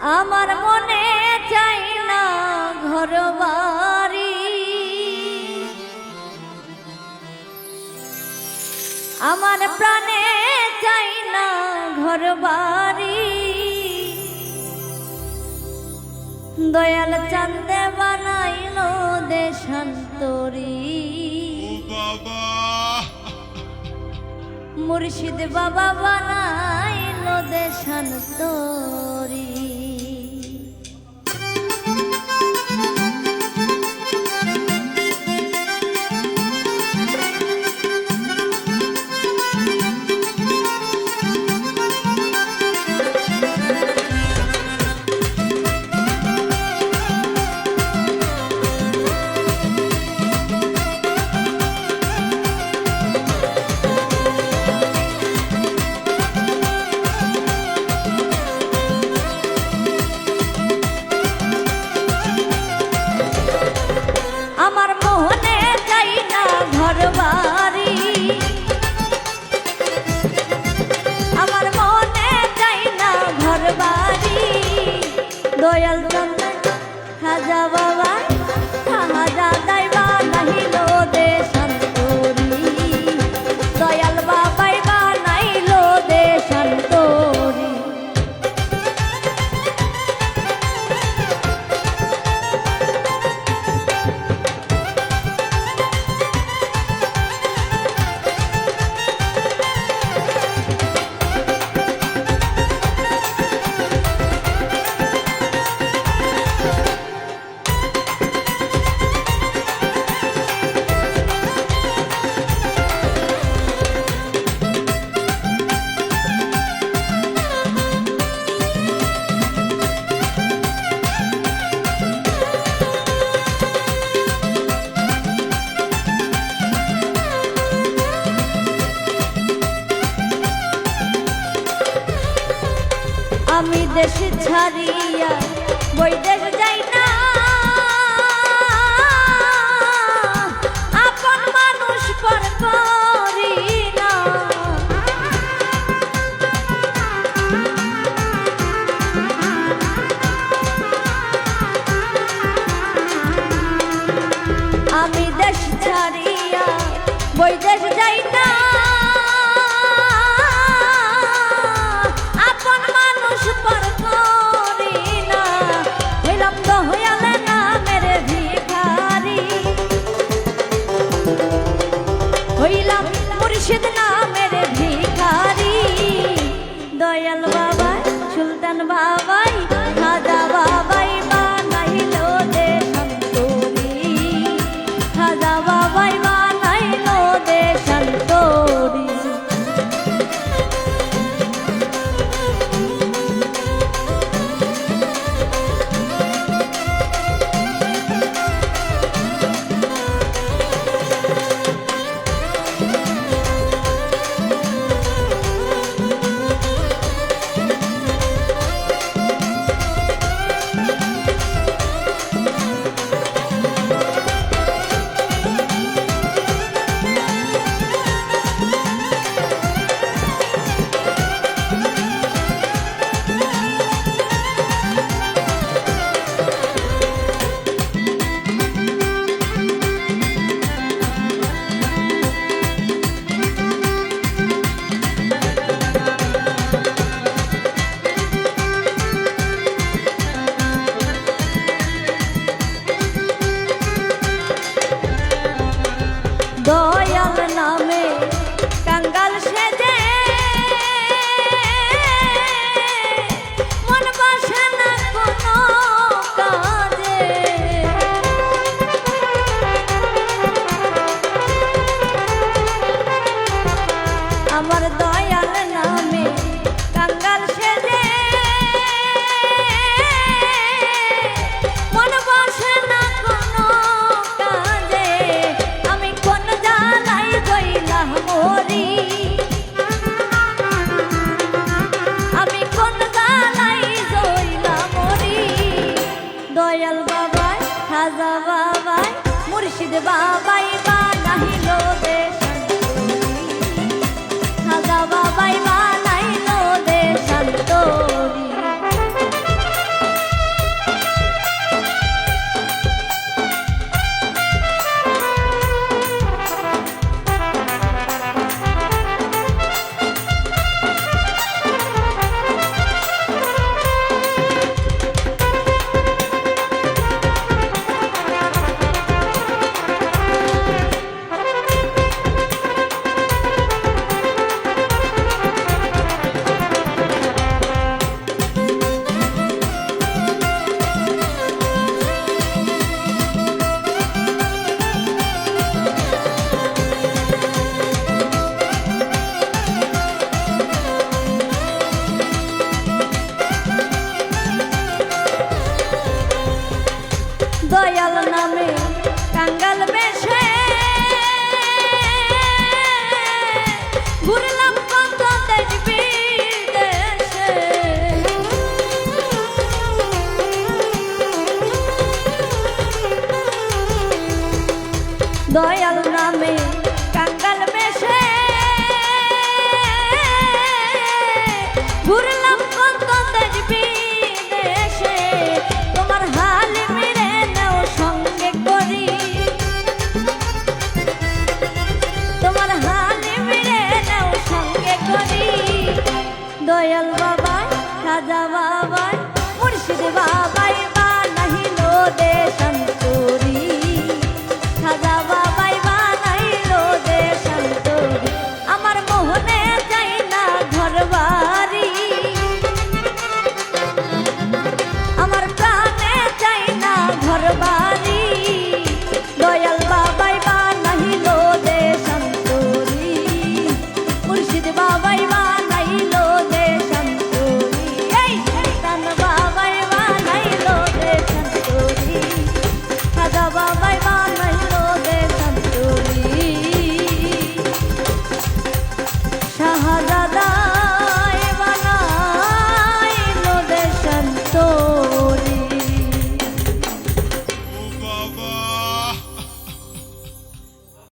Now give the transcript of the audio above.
আমার মনে চাই না ঘর বাড়ি আমার প্রাণে চাই না ঘর বাড়ি দয়াল চান্দে বানাইল দেশান্তরি। মুর্শিদ বাবা বানাইল দেশান্তরী। দেশ ছাড়িয়া বৈদেশ যাই না দয়াল বাবাই সুলতান বাবাই খাদা বাবা দয়া বাবাই মুর্শিদ বাবাই বানাহিল দয়াল নামে কাঙ্গাল মেশে। ঘুরলাম কত দেখবি দেশে, তোমার হাল মেরে নাও সঙ্গে করি। তোমার হাল মেরে নাও সঙ্গে করি। দয়াল বাবা রাজা বাবা মুর্শিদ বাবাই বানাহিল দেশ